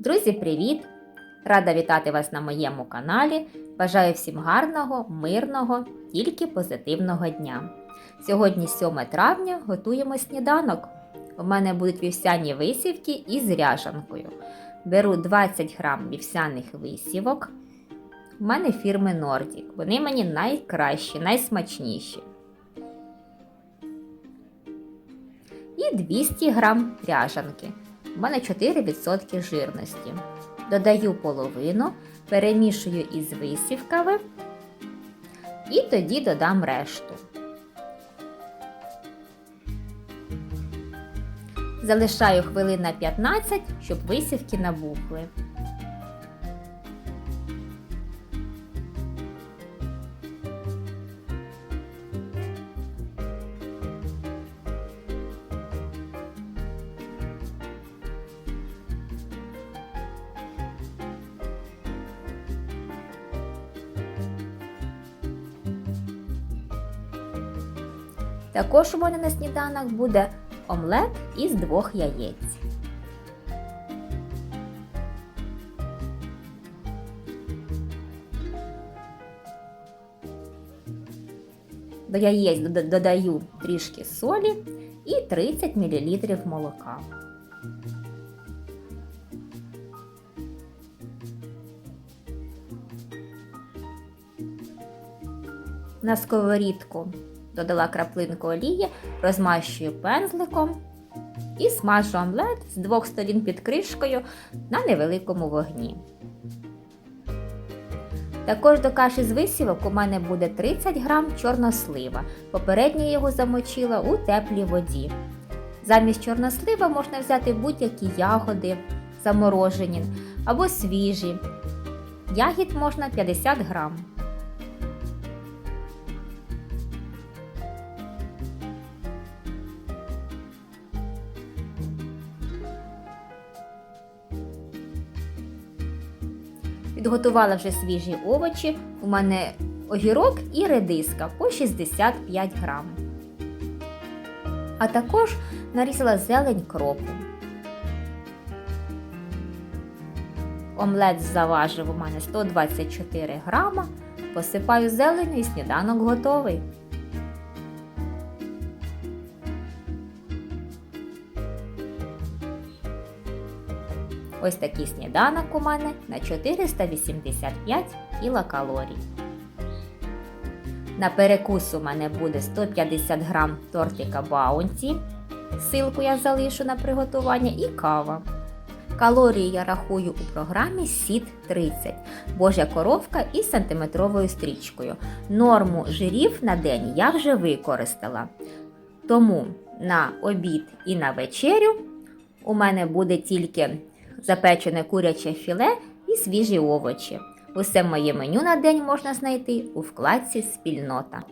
Друзі, привіт! Рада вітати вас на моєму каналі. Бажаю всім гарного, мирного, тільки позитивного дня. Сьогодні 7 травня готуємо сніданок. У мене будуть вівсяні висівки із ряжанкою. Беру 20 грам вівсяних висівок. У мене фірми Nordic. Вони мені найкращі, найсмачніші. І 200 грам ряжанки. У мене 4% жирності. Додаю половину, перемішую із висівками і тоді додам решту. Залишаю хвилин на 15, щоб висівки набухли. Також у мене на сніданок буде омлет із двох яєць. До яєць додаю трішки солі і 30 мл молока. На сковорідку додала краплинку олії, розмащую пензликом і смажу омлет з двох сторін під кришкою на невеликому вогні. Також до каші з висівок у мене буде 30 грам чорнослива. Попередньо я його замочила у теплій воді. Замість чорнослива можна взяти будь-які ягоди, заморожені або свіжі. Ягід можна 50 грам. Підготувала вже свіжі овочі. У мене огірок і редиска по 65 грам. А також нарізала зелень кропу. Омлет заважив у мене 124 грама. Посипаю зеленю і сніданок готовий. Ось такий сніданок у мене на 485 кілокалорій. На перекус у мене буде 150 грам тортика Баунті. Силку я залишу на приготування і кава. Калорії я рахую у програмі СІД 30, божа коровка із сантиметровою стрічкою. Норму жирів на день я вже використала. Тому на обід і на вечерю у мене буде тільки запечене куряче філе і свіжі овочі. Усе моє меню на день можна знайти у вкладці Спільнота.